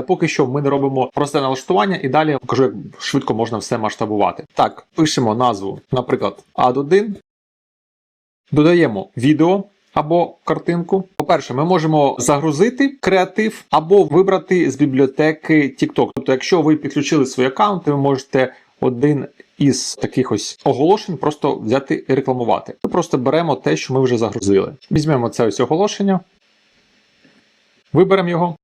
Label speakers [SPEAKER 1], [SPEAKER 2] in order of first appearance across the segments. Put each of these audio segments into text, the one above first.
[SPEAKER 1] але поки що ми не робимо просте налаштування і далі покажу, як швидко можна все масштабувати. Так, пишемо назву, наприклад, ad1, додаємо відео. Або картинку. По-перше, ми можемо загрузити креатив або вибрати з бібліотеки TikTok. Тобто, якщо ви підключили свій аккаунт, ви можете один із таких ось оголошень просто взяти і рекламувати. Ми просто беремо те, що ми вже загрузили. Візьмемо це ось оголошення, виберемо його.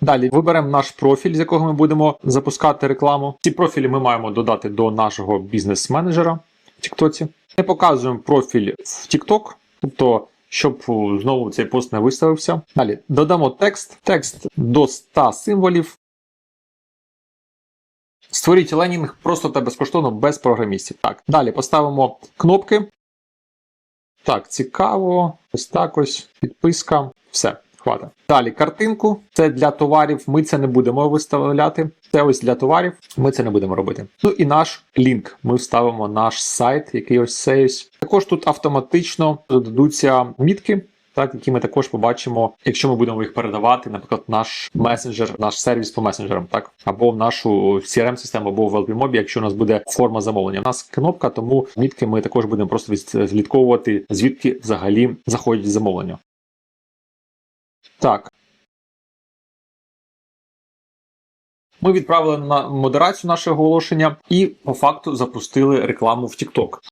[SPEAKER 1] Далі виберемо наш профіль, з якого ми будемо запускати рекламу. Ці профілі ми маємо додати до нашого бізнес-менеджера в TikTok. Ми показуємо профіль в TikTok, тобто, щоб знову цей пост не виставився. Далі додамо текст. Текст до 100 символів. Створіть ленінг просто та безкоштовно без програмістів. Так, далі поставимо кнопки. Так, цікаво. Ось так ось. Підписка. Все. Хватить. Далі картинку. Це для товарів. Ми це не будемо виставляти. Це ось для товарів. Ми це не будемо робити. Ну і наш лінк. Ми вставимо наш сайт, який ось цей ось. Також тут автоматично додадуться мітки. Так, які ми також побачимо, якщо ми будемо їх передавати, наприклад, наш месенджер, наш сервіс по месенджерам, так або в нашу crm систему або в LPMOB, якщо у нас буде форма замовлення. У нас кнопка, тому мітки ми також будемо просто відслідковувати, звідки взагалі заходять замовлення. Так. Ми відправили на модерацію наше оголошення і по факту запустили рекламу в TikTok.